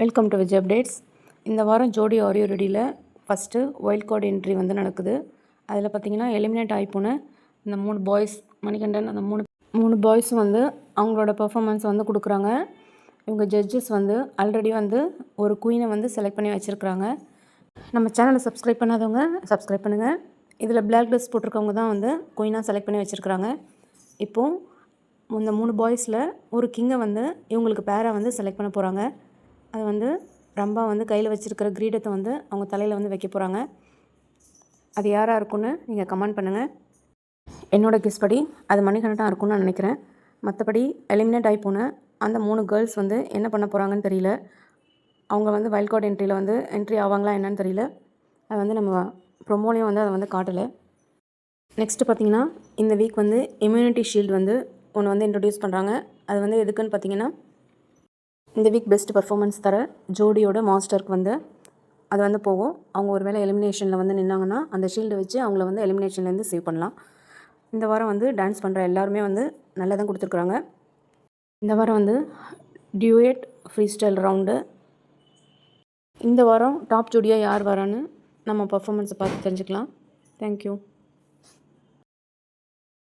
Welcome to Vijay updates இந்த வாரம் ஜோடி ஆரியோ ரெடியில் ஃபஸ்ட்டு ஒயில்ட் கார்டு என்ட்ரி வந்து நடக்குது. அதில் பார்த்தீங்கன்னா எலிமினேட் ஆகி போன இந்த மூணு பாய்ஸ் மணிகண்டன் அந்த மூணு மூணு பாய்ஸும் வந்து அவங்களோட பர்ஃபாமன்ஸ் வந்து கொடுக்குறாங்க. இவங்க ஜட்ஜஸ் வந்து ஆல்ரெடி வந்து ஒரு குயினை வந்து செலக்ட் பண்ணி வச்சுருக்குறாங்க. நம்ம சேனலை சப்ஸ்கிரைப் பண்ணாதவங்க சப்ஸ்கிரைப் பண்ணுங்கள் இதில் பிளாக் ட்ரெஸ் போட்டிருக்கவங்க தான் வந்து குயினாக செலக்ட் பண்ணி வச்சுருக்குறாங்க. இப்போது இந்த மூணு பாய்ஸில் ஒரு கிங்கை வந்து இவங்களுக்கு பேரை வந்து செலக்ட் பண்ண போகிறாங்க அது வந்து ரம்பா வந்து கையில் வச்சுருக்கிற கிரீடத்தை வந்து அவங்க தலையில் வந்து வைக்க போகிறாங்க அது யாராக இருக்குன்னு நீங்கள் கமெண்ட் பண்ணுங்கள் என்னோடய கெஸ் படி அது மணிகண்டனாக இருக்கும்னு நான் நினைக்கிறேன். மற்றபடி எலிமினேட் ஆகி போன அந்த மூணு கேர்ள்ஸ் வந்து என்ன பண்ண போகிறாங்கன்னு தெரியல. அவங்க வந்து வைல்ட் கார்டு என்ட்ரியில் வந்து என்ட்ரி ஆவாங்களா என்னன்னு தெரியல. அது வந்து நம்ம ப்ரொமோலையும் வந்து அதை வந்து காட்டலை. நெக்ஸ்ட்டு பார்த்தீங்கன்னா இந்த வீக் வந்து இம்யூனிட்டி ஷீல்டு வந்து ஒன்று வந்து இன்ட்ரடியூஸ் பண்ணுறாங்க அது வந்து எதுக்குன்னு பார்த்தீங்கன்னா இந்த வீக் பெஸ்ட் பர்ஃபார்மன்ஸ் தர ஜோடியோட மாஸ்டருக்கு வந்து அது வந்து போகும். அவங்க ஒரு வேளை எலிமினேஷனில் வந்து நின்னாங்கன்னா அந்த ஷீல்டை வச்சு அவங்கள வந்து எலிமினேஷன்லேருந்து சேவ் பண்ணலாம். இந்த வாரம் வந்து டான்ஸ் பண்ணுற எல்லாருமே வந்து நல்லா தான் கொடுத்துருக்குறாங்க. இந்த வாரம் வந்து டியூயட் ஃப்ரீ ஸ்டைல் ரவுண்டு இந்த வாரம் டாப் ஜோடியாக யார் வரான்னு நம்ம பர்ஃபார்மன்ஸை பார்த்து தெரிஞ்சுக்கலாம். தேங்க்யூ